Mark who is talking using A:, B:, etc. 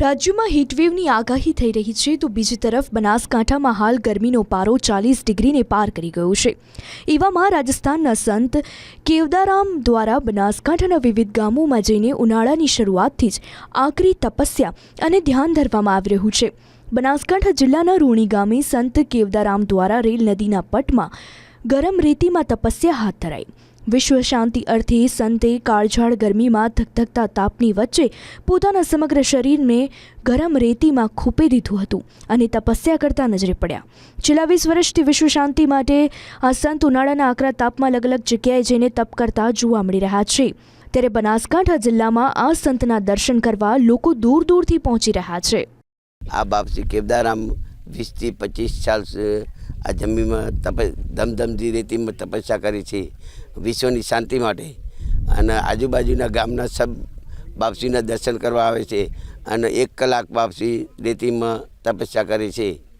A: રાજ્યમાં હીટવેવની આગાહી થઈ રહી છે તો બીજી તરફ બનાસકાંઠામાં હાલ ગરમીનો પારો ચાલીસ ડિગ્રીને પાર કરી ગયો છે. એવામાં રાજસ્થાનના સંત કેવદારામ દ્વારા બનાસકાંઠાના વિવિધ ગામોમાં જઈને ઉનાળાની શરૂઆતથી જ આકરી તપસ્યા અને ધ્યાન ધરવામાં આવી રહ્યું છે. બનાસકાંઠા જિલ્લાના રૂણી ગામે સંત કેવદારામ દ્વારા રેલ નદીના પટમાં ગરમ રેતીમાં તપસ્યા હાથ ધરાઈ. વિશ્વ શાંતિ અર્થે સંતે કાળઝાળ ગરમીમાં ધકધકતા તાપની વચ્ચે પોતાના સમગ્ર શરીરને ગરમ રેતીમાં ખૂપી દીધું હતું અને તપસ્યા કરતા નજરે પડ્યા. છેલ્લા વીસ વર્ષથી વિશ્વ શાંતિ માટે આ સંત ઉનાળાના આકરા તાપમાં અલગ અલગ જગ્યાએ જઈને તપ કરતા જોવા મળી રહ્યા છે. ત્યારે બનાસકાંઠા જિલ્લામાં આ સંતના દર્શન કરવા લોકો દૂર દૂરથી પહોંચી રહ્યા છે.
B: આ બાપસી કેવદારામ વીસથી પચીસ સાલ આ જમીનમાં તપ, ધમધમતી રેતીમાં તપસ્યા કરી છે. વિશ્વની શાંતિ માટે અને આજુબાજુના ગામના સબ બાપસીના દર્શન કરવા આવે છે અને એક કલાક બાપસી રેતીમાં તપસ્યા કરે છે.